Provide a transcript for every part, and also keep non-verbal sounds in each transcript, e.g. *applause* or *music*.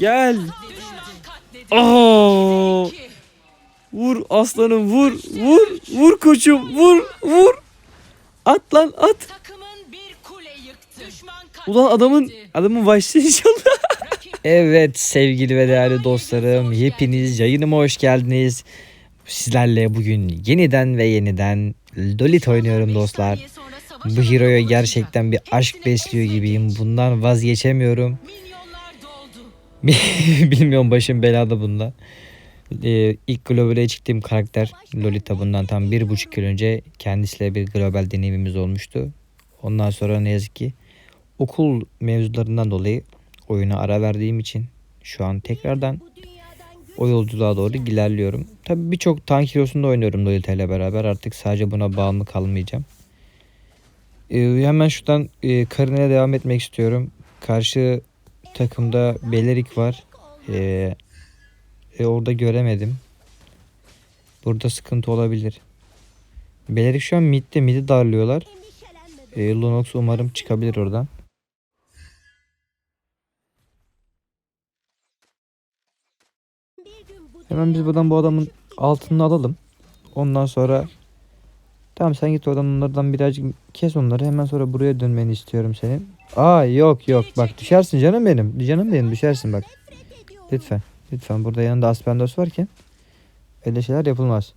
Gel. Aa! Vur aslanım vur. Vur. Vur koçum. Vur. Vur. At lan at. Ulan adamın adamın vahşi *laughs* inşallah. Evet sevgili ve değerli dostlarım hepiniz yayınıma hoş geldiniz. Sizlerle bugün yeniden ve yeniden Lolit oynuyorum dostlar. Bu hero'ya gerçekten bir aşk besliyor gibiyim. Bundan vazgeçemiyorum. *laughs* Bilmiyorum başım belada bunda. Ee, ilk globale çıktığım karakter Lolita bundan tam bir buçuk yıl önce kendisiyle bir global deneyimimiz olmuştu. Ondan sonra ne yazık ki okul mevzularından dolayı oyuna ara verdiğim için şu an tekrardan o yolculuğa doğru ilerliyorum. Tabii birçok tank hero'sunda oynuyorum Lolita ile beraber artık sadece buna bağımlı kalmayacağım. Ee, hemen şuradan e, Karina'ya devam etmek istiyorum. Karşı takımda Belerik var. Ee, e, orada göremedim. Burada sıkıntı olabilir. Belerik şu an midde midi darlıyorlar. E, Lunox umarım çıkabilir oradan. Hemen biz buradan bu adamın altını alalım. Ondan sonra Tamam sen git oradan onlardan birazcık kes onları. Hemen sonra buraya dönmeni istiyorum senin. Aa yok yok bak düşersin canım benim. Canım benim düşersin bak. Lütfen. Lütfen burada yanında Aspendos varken öyle şeyler yapılmaz.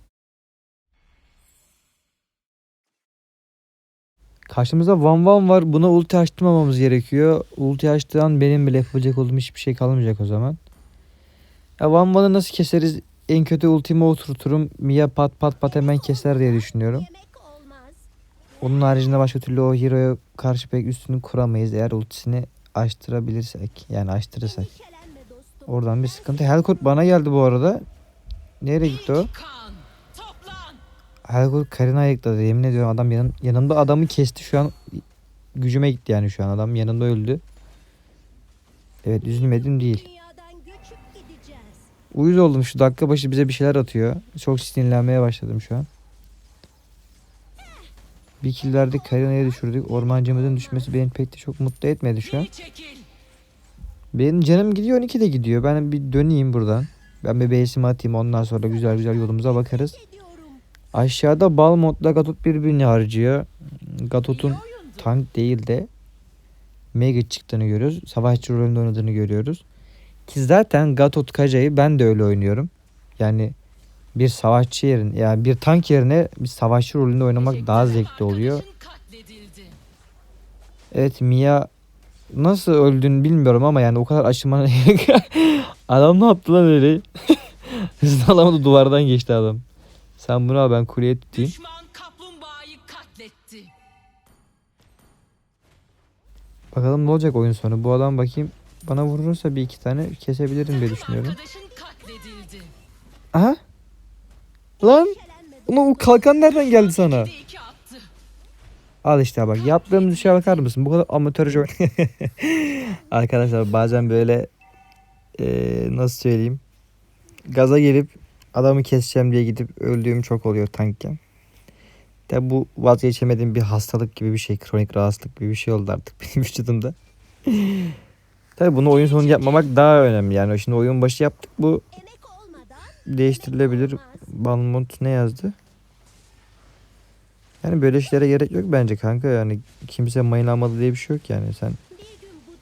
Karşımızda Van Van var. Buna ulti açtırmamamız gerekiyor. Ulti açtıran benim bile yapacak olduğum hiçbir şey kalmayacak o zaman. Ya Van Van'ı nasıl keseriz? En kötü ultimi oturturum. Mia pat pat pat hemen keser diye düşünüyorum. Onun haricinde başka türlü o hero'ya karşı pek üstünü kuramayız eğer ultisini açtırabilirsek. Yani açtırırsak. Oradan bir sıkıntı. Helkurt bana geldi bu arada. Nereye gitti o? Helkurt Karina ayıkladı. Yemin ediyorum adam yanım, yanımda adamı kesti şu an. Gücüme gitti yani şu an adam. Yanımda öldü. Evet üzülmedim değil. Uyuz oldum şu dakika başı bize bir şeyler atıyor. Çok sinirlenmeye başladım şu an. Bir kill verdik Karina'ya düşürdük. Ormancımızın düşmesi beni pek de çok mutlu etmedi şu an. Benim canım gidiyor 12 de gidiyor. Ben bir döneyim buradan. Ben bir base'imi atayım ondan sonra güzel güzel yolumuza bakarız. Aşağıda Balmond'la Gatot birbirini harcıyor. Gatot'un tank değil de Mega çıktığını görüyoruz. Savaşçı rolünde oynadığını görüyoruz. Ki zaten Gatot Kaja'yı ben de öyle oynuyorum. Yani bir savaşçı yerine yani bir tank yerine bir savaşçı rolünde oynamak daha zevkli oluyor. Evet Mia nasıl öldüğünü bilmiyorum ama yani o kadar aşımana *laughs* Adam ne yaptı lan öyle? *laughs* Hızlı alamadı duvardan geçti adam. Sen bunu al ben kuleye tutayım. Bakalım ne olacak oyun sonu. Bu adam bakayım bana vurursa bir iki tane kesebilirim diye düşünüyorum. Aha. Lan. Ulan o kalkan nereden geldi sana? De. Al işte bak yaptığımız işe bakar mısın? Bu kadar amatörce. *laughs* Arkadaşlar bazen böyle eee, nasıl söyleyeyim? Gaza gelip adamı keseceğim diye gidip öldüğüm çok oluyor tankken. Tabi bu vazgeçemediğim bir hastalık gibi bir şey. Kronik rahatsızlık gibi bir şey oldu artık *laughs* benim vücudumda. Tabi bunu oyun sonu yapmamak daha önemli. Yani şimdi oyun başı yaptık bu değiştirilebilir. Balmont ne yazdı? Yani böyle şeylere gerek yok bence kanka yani kimse mayın almadı diye bir şey yok yani sen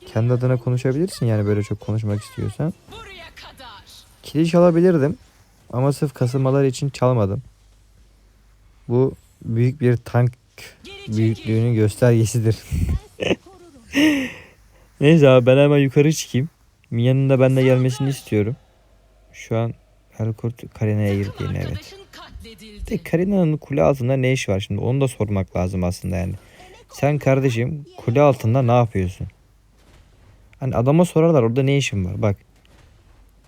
kendi adına konuşabilirsin yani böyle çok konuşmak istiyorsan. Kili çalabilirdim ama sırf kasılmalar için çalmadım. Bu büyük bir tank büyüklüğünün göstergesidir. *laughs* Neyse abi ben hemen yukarı çıkayım. Mia'nın da bende gelmesini istiyorum. Şu an Helkurt Karina'ya girdi Takım yine evet. De Karina'nın kule altında ne iş var şimdi? Onu da sormak lazım aslında yani. Sen kardeşim kule altında ne yapıyorsun? Hani adama sorarlar orada ne işin var? Bak.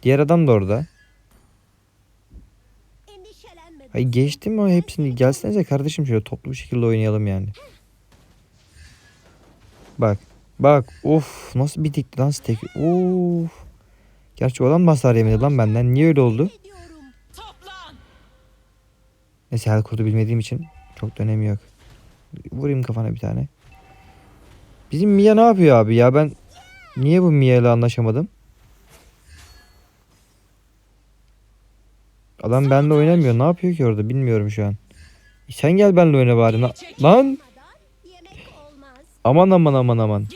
Diğer adam da orada. Ay geçti mi o hepsini? Gelsenize kardeşim şöyle toplu bir şekilde oynayalım yani. Bak. Bak. Of nasıl bir dikti lan stack. Of. Gerçi o adam da hasar yemedi lan benden. Niye öyle oldu? Neyse her kurdu bilmediğim için çok da önemi yok. Vurayım kafana bir tane. Bizim Mia ne yapıyor abi ya ben niye bu Mia ile anlaşamadım? Adam benle oynamıyor. Ne yapıyor ki orada bilmiyorum şu an. Sen gel benle oyna bari. Na- lan! Aman aman aman aman.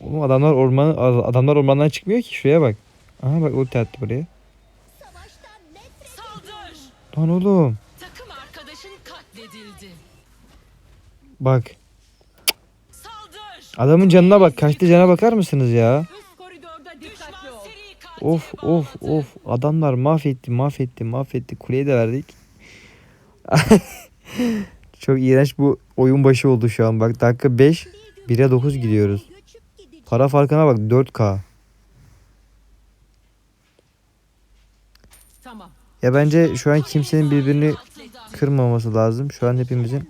Oğlum adamlar orman adamlar ormandan çıkmıyor ki şuraya bak. Aha bak ulti attı buraya. Saldır. Lan oğlum Takım arkadaşın katledildi. bak Saldır. adamın canına bak kaçtı cana bakar mısınız ya? Üst koridorda dikkatli ol. Seri katil Of of of adamlar mahvetti mahvetti mahvetti kuleyi de verdik. *laughs* Çok iğrenç bu oyun başı oldu şu an bak dakika 5 1'e 9 gidiyoruz. Para farkına bak 4K. Tamam. Ya bence şu an kimsenin birbirini kırmaması lazım. Şu an hepimizin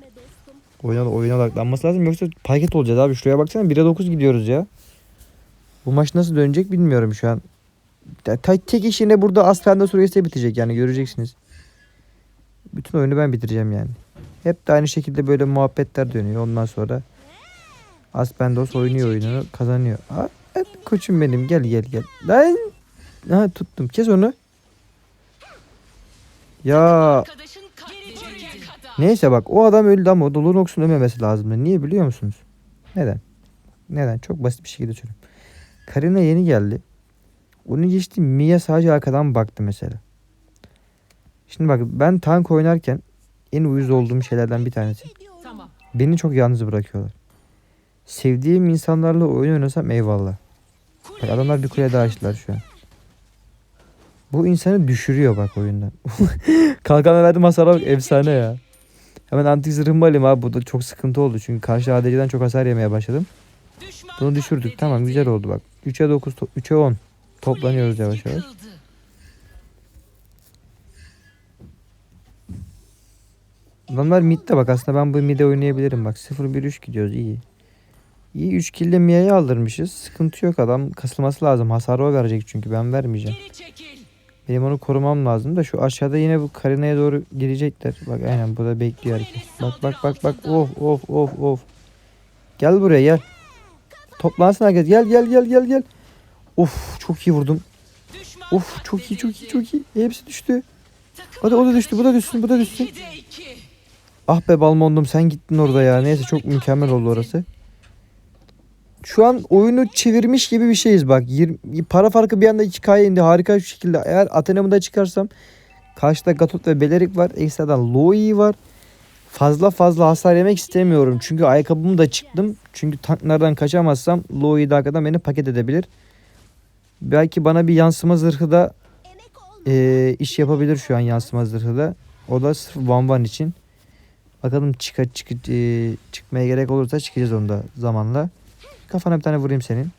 oyuna, oyuna odaklanması lazım. Yoksa paket olacağız abi. Şuraya baksana 1'e 9 gidiyoruz ya. Bu maç nasıl dönecek bilmiyorum şu an. Tek işine burada Aspenda süresi bitecek yani göreceksiniz. Bütün oyunu ben bitireceğim yani. Hep de aynı şekilde böyle muhabbetler dönüyor. Ondan sonra Aspendos oynuyor oyununu kazanıyor. Hep koçum benim gel gel gel. Lan. Ha tuttum. Kes onu. Ya. Neyse bak o adam öldü ama o Dolonox'un ölmemesi lazımdı. Niye biliyor musunuz? Neden? Neden? Çok basit bir şekilde söyleyeyim. Karina yeni geldi. Onu geçti Mia sadece arkadan baktı mesela. Şimdi bak ben tank oynarken en uyuz olduğum şeylerden bir tanesi. Tamam. Beni çok yalnız bırakıyorlar. Sevdiğim insanlarla oyun oynasam eyvallah. Bak adamlar bir kule daha açtılar şu an. Bu insanı düşürüyor bak oyundan. *laughs* Kalkana verdim hasara bak efsane ya. Hemen antik zırhımı alayım abi. Bu da çok sıkıntı oldu. Çünkü karşı ADC'den çok hasar yemeye başladım. Bunu düşürdük. Tamam güzel oldu bak. 3'e 9, 3'e 10. Toplanıyoruz yavaş yavaş. Adamlar midde bak aslında ben bu midde oynayabilirim bak 0-1-3 gidiyoruz iyi. İyi 3 kill'le Mia'yı aldırmışız. Sıkıntı yok adam kasılması lazım. Hasarı o verecek çünkü ben vermeyeceğim. Benim onu korumam lazım da şu aşağıda yine bu Karina'ya doğru girecekler. Bak aynen burada bekliyor herkes. Bak bak bak bak of of of of. Gel buraya gel. Toplansın herkes gel gel gel gel gel. Of çok iyi vurdum. Of çok iyi çok iyi çok iyi. Hepsi düştü. Hadi o da düştü bu da düşsün bu da düşsün. Ah be Balmondum sen gittin orada ya. Neyse çok mükemmel oldu orası. Şu an oyunu çevirmiş gibi bir şeyiz bak. 20, para farkı bir anda 2K'ya indi. Harika bir şekilde. Eğer Athena'mı da çıkarsam karşıda Gatot ve Belerik var. Ekstradan Loi var. Fazla fazla hasar yemek istemiyorum. Çünkü ayakkabımı da çıktım. Çünkü tanklardan kaçamazsam Loi de arkadan beni paket edebilir. Belki bana bir yansıma zırhı da eee, iş yapabilir şu an yansıma zırhı da. O da sırf Van Van için. Bakalım çıka, çık, eee, çıkmaya gerek olursa çıkacağız onda zamanla. Kafana bir tane vurayım senin.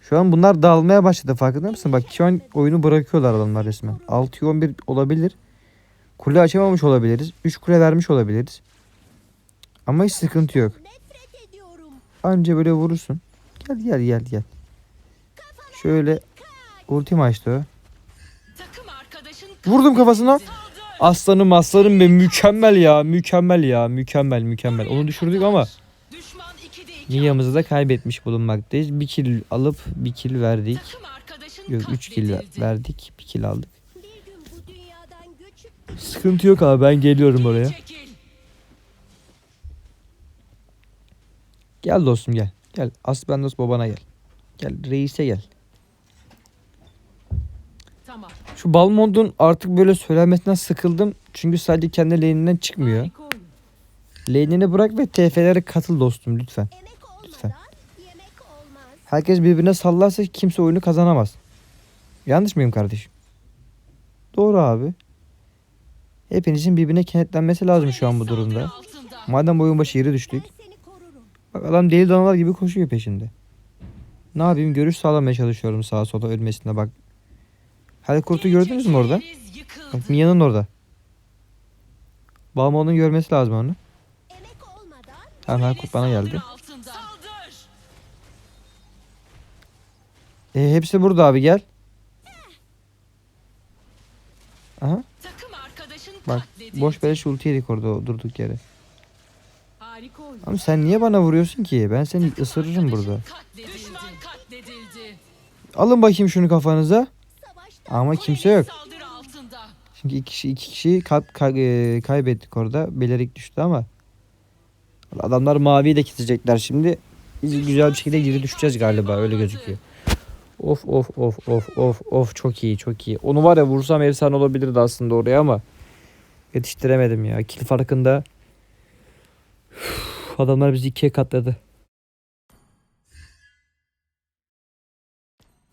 Şu an bunlar dağılmaya başladı farkında mısın? Bak şu an oyunu bırakıyorlar adamlar resmen. 6'ya 11 olabilir. Kule açamamış olabiliriz. 3 kule vermiş olabiliriz. Ama hiç sıkıntı yok. Anca böyle vurursun. Gel gel gel gel. Şöyle ultim açtı o. Vurdum kafasına. Aslanım aslanım be mükemmel ya mükemmel ya mükemmel mükemmel. Onu düşürdük ama 2'de 2. Mia'mızı da kaybetmiş bulunmaktayız. Bir kill alıp bir kill verdik. Yok 3 kill verdik. Bir kill aldık. Sıkıntı yok abi ben geliyorum oraya. Gel dostum gel. Gel Aspendos babana gel. Gel reise gel. Şu Balmond'un artık böyle söylenmesinden sıkıldım. Çünkü sadece kendi lane'inden çıkmıyor. Lane'ini bırak ve TF'lere katıl dostum Lütfen. Herkes birbirine sallarsa kimse oyunu kazanamaz. Yanlış mıyım kardeşim? Doğru abi. Hepinizin birbirine kenetlenmesi lazım şu an bu durumda. Madem oyun başı yeri düştük. Bak adam deli danalar gibi koşuyor peşinde. Ne yapayım görüş sağlamaya çalışıyorum sağa sola ölmesine bak. Her kurtu gördünüz mü orada? Bak Mia'nın orada. Balmon'un görmesi lazım onu. Tamam kurt bana geldi. E, hepsi burada abi gel. Aha Takım bak boş beleş ulti yedik orada durduk yere. Ama sen niye bana vuruyorsun ki? Ben seni ısırırım burada. Alın bakayım şunu kafanıza. Ama kimse yok. Çünkü iki kişi iki kişi kalp kay- e, kaybettik orada. Belerik düştü ama adamlar maviyi de kesecekler şimdi. Biz güzel bir şekilde geri düşeceğiz galiba öyle gözüküyor. Of of of of of of çok iyi çok iyi. Onu var ya vursam efsane olabilirdi aslında oraya ama yetiştiremedim ya. Kill farkında Üf, adamlar bizi ikiye katladı.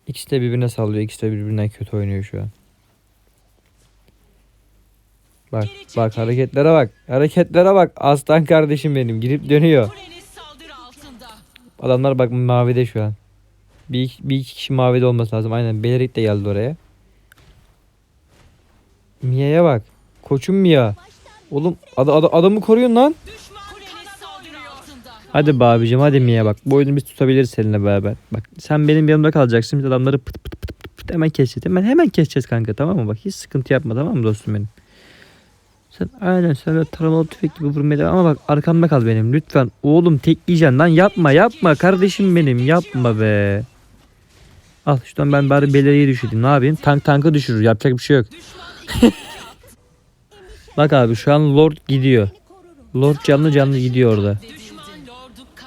İkisi de birbirine sallıyor. İkisi de birbirinden kötü oynuyor şu an. Bak bak hareketlere bak. Hareketlere bak. Aslan kardeşim benim. Girip dönüyor. Adamlar bak mavide şu an. Bir, bir iki kişi mavide olması lazım. Aynen Belerik de geldi oraya. Mia'ya bak. Koçum Mia. Oğlum ad- ad- adamı koruyun lan. Hadi be hadi Mia bak. Bu oyunu biz tutabiliriz seninle beraber. Bak sen benim yanımda kalacaksın. Biz adamları pıt pıt pıt pıt, pıt hemen keseceğiz. Hemen hemen keseceğiz kanka tamam mı? Bak hiç sıkıntı yapma tamam mı dostum benim? Sen aynen sen böyle taramalı tüfek gibi vurmaya devam ama bak arkamda kal benim lütfen. Oğlum tekleyeceksin lan yapma yapma kardeşim benim yapma be. Al şuradan ben bari beleriye düşüreyim ne yapayım? Tank tankı düşürür yapacak bir şey yok. *laughs* Bak abi şu an Lord gidiyor. Lord canlı canlı gidiyor orada.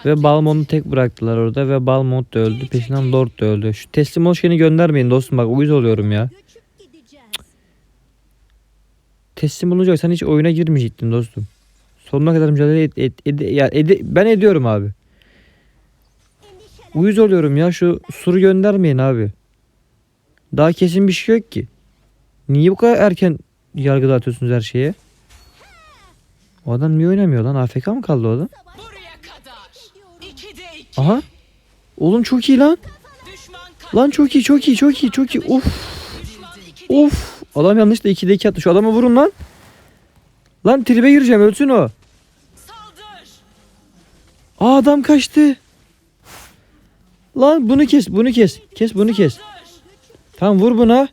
Ve Balmont'u tek bıraktılar orada ve Balmont da öldü. Peşinden Lord da öldü. Şu teslim ol şeyini göndermeyin dostum bak uyuz oluyorum ya. Teslim olunca sen hiç oyuna girmeyecektin dostum. Sonuna kadar mücadele et, et, ede- ya ede- ben ediyorum abi. Uyuz oluyorum ya şu suru göndermeyin abi. Daha kesin bir şey yok ki. Niye bu kadar erken yargı dağıtıyorsunuz her şeye? O adam niye oynamıyor lan? AFK mı kaldı o adam? Aha. Oğlum çok iyi lan. Lan çok iyi çok iyi çok iyi çok iyi. Of. Of. Adam yanlışla 2'de 2 attı. Şu adamı vurun lan. Lan tribe gireceğim ölsün o. Aa adam kaçtı. Lan bunu kes bunu kes. Kes bunu kes. Tamam vur buna.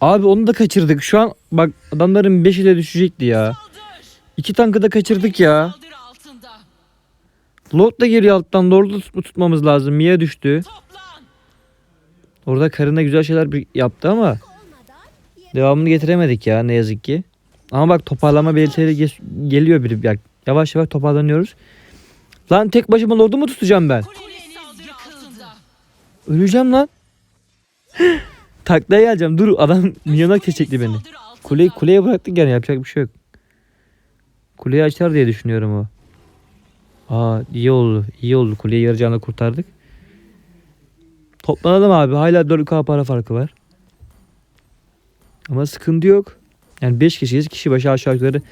Abi onu da kaçırdık. Şu an bak adamların 5'i de düşecekti ya. İki tankı da kaçırdık ya. Lord da geliyor alttan. Lord'u tut- tutmamız lazım. Mia düştü. Orada karına güzel şeyler yaptı ama devamını getiremedik ya ne yazık ki. Ama bak toparlama belirtileri ge- geliyor bir. Yavaş yavaş toparlanıyoruz. Lan tek başıma Lord'u mu tutacağım ben? Öleceğim lan. *gasps* Taklaya geleceğim. Dur adam milyona kesecekti beni. Kuleyi kuleye bıraktık yani yapacak bir şey yok. Kuleyi açar diye düşünüyorum o. Aa iyi oldu. iyi oldu. Kuleyi yarı canla kurtardık. Toplanalım abi. Hala 4K para farkı var. Ama sıkıntı yok. Yani 5 kişiyiz. Kişi başı aşağı yukarı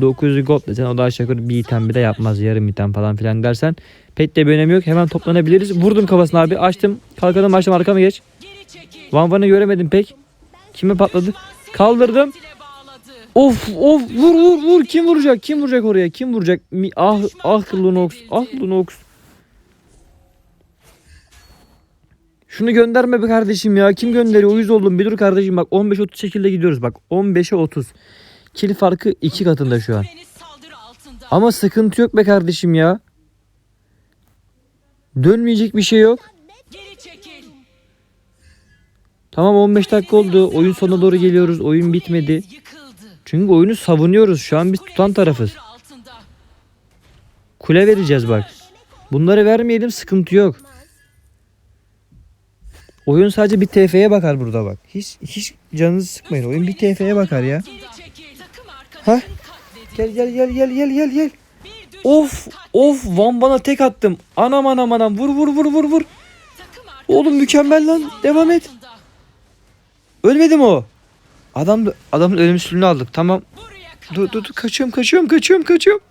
900 gold desen o da aşağı yukarı bir item bile yapmaz. Yarım item falan filan dersen pek de bir önemi yok. Hemen toplanabiliriz. Vurdum kafasına abi. Açtım. Kalkalım açtım arkama geç. Van Van'ı göremedim pek. Kime patladı? Kaldırdım. Of of vur vur vur kim vuracak kim vuracak oraya kim vuracak Mi- ah ah Lunox ah Lunox Şunu gönderme be kardeşim ya kim gönderiyor uyuz oldum bir dur kardeşim bak 15-30 şekilde gidiyoruz bak 15'e 30 Kill farkı iki katında şu an ama sıkıntı yok be kardeşim ya Dönmeyecek bir şey yok. Tamam 15 dakika oldu oyun sonuna doğru geliyoruz oyun bitmedi. Çünkü oyunu savunuyoruz şu an biz tutan tarafız. Kule vereceğiz bak. Bunları vermeyelim sıkıntı yok. Oyun sadece bir TF'ye bakar burada bak. Hiç hiç canınızı sıkmayın. Oyun bir TF'ye bakar ya. Ha? Gel gel gel gel gel gel gel. Of of Van bana tek attım. Anam anam anam vur vur vur vur vur. Oğlum mükemmel lan. Devam et. Ölmedi mi o? Adam adamın ölümsüzlüğünü aldık. Tamam. Dur dur dur kaçıyorum kaçıyorum kaçıyorum kaçıyorum.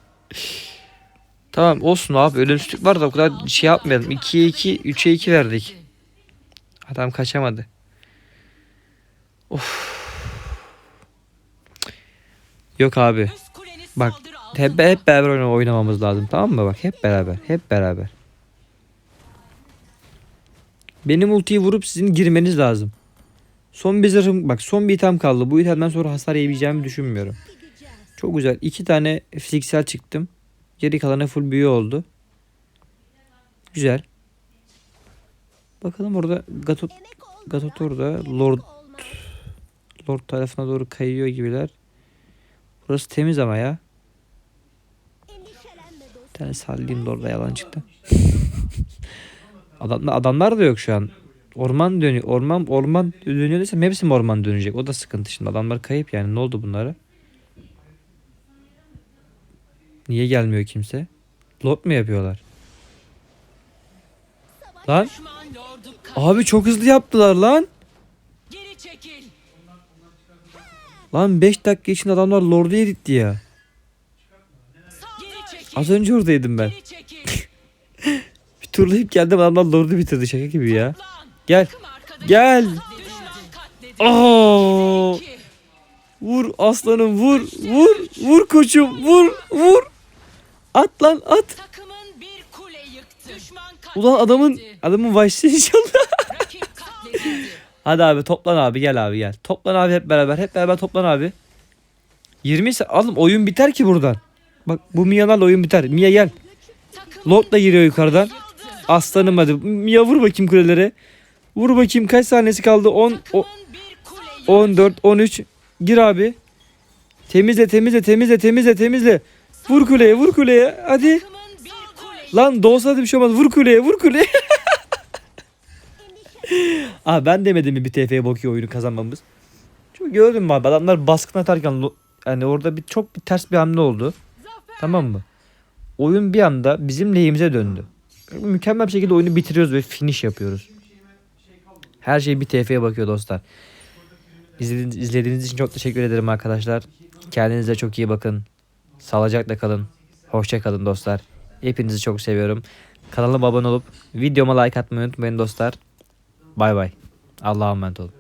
Tamam olsun abi ölümsüzlük var da o kadar şey yapmayalım. 2'ye 2 3'e 2 verdik. Adam kaçamadı. Of. Yok abi. Bak. Hep, hep beraber oyna- oynamamız lazım tamam mı? Bak hep beraber. Hep beraber. Benim ultiyi vurup sizin girmeniz lazım. Son bir zırhım bak son bir item kaldı. Bu itemden sonra hasar yiyebileceğimi düşünmüyorum. Çok güzel. İki tane fiziksel çıktım. Geri kalanı full büyü oldu. Güzel. Bakalım orada Gatot Gatot orada. Lord. Lord tarafına doğru kayıyor gibiler. Burası temiz ama ya. Bir tane sallayayım da orada yalan çıktı. *laughs* Adamlar, adamlar da yok şu an. Orman dönüyor. Orman orman dönüyor desem hepsi mi orman dönecek? O da sıkıntı şimdi. Adamlar kayıp yani. Ne oldu bunlara? Niye gelmiyor kimse? Lot mu yapıyorlar? Lan abi çok hızlı yaptılar lan. Lan 5 dakika içinde adamlar Lord'u yeditti ya. Az önce oradaydım ben. *laughs* Bir turlayıp geldim adamlar Lord'u bitirdi şaka gibi ya. Gel. Gel. İki. Vur aslanım vur vur vur koçum vur vur. At lan at. Ulan adamın adamın vahşisi inşallah. Hadi abi toplan abi gel abi gel. Toplan abi hep beraber hep beraber toplan abi. 20 ise alım oyun biter ki buradan. Bak bu Mia'larla oyun biter. Mia gel. Lord da giriyor yukarıdan. Aslanım hadi. Mia vur bakayım kulelere. Vur bakayım kaç saniyesi kaldı? 10 o, takımın bir kule yıktı. 14 13 gir abi. Temizle temizle temizle temizle temizle. Vur kuleye vur kuleye hadi. Lan da olsa da bir şey olmaz. Vur kuleye vur kuleye. *laughs* Aa ben demedim mi bir TF'ye bakıyor oyunu kazanmamız. Çünkü gördün mü abi adamlar baskın atarken yani orada bir çok bir ters bir hamle oldu. Tamam mı? Oyun bir anda bizim lehimize döndü. Mükemmel bir şekilde oyunu bitiriyoruz ve finish yapıyoruz. Her şey bir TF'ye bakıyor dostlar. İzlediğiniz, izlediğiniz için çok teşekkür ederim arkadaşlar. Kendinize çok iyi bakın. Sağlıcakla kalın. Hoşça kalın dostlar. Hepinizi çok seviyorum. Kanalıma abone olup videoma like atmayı unutmayın dostlar. Bay bay. Allah'a emanet olun.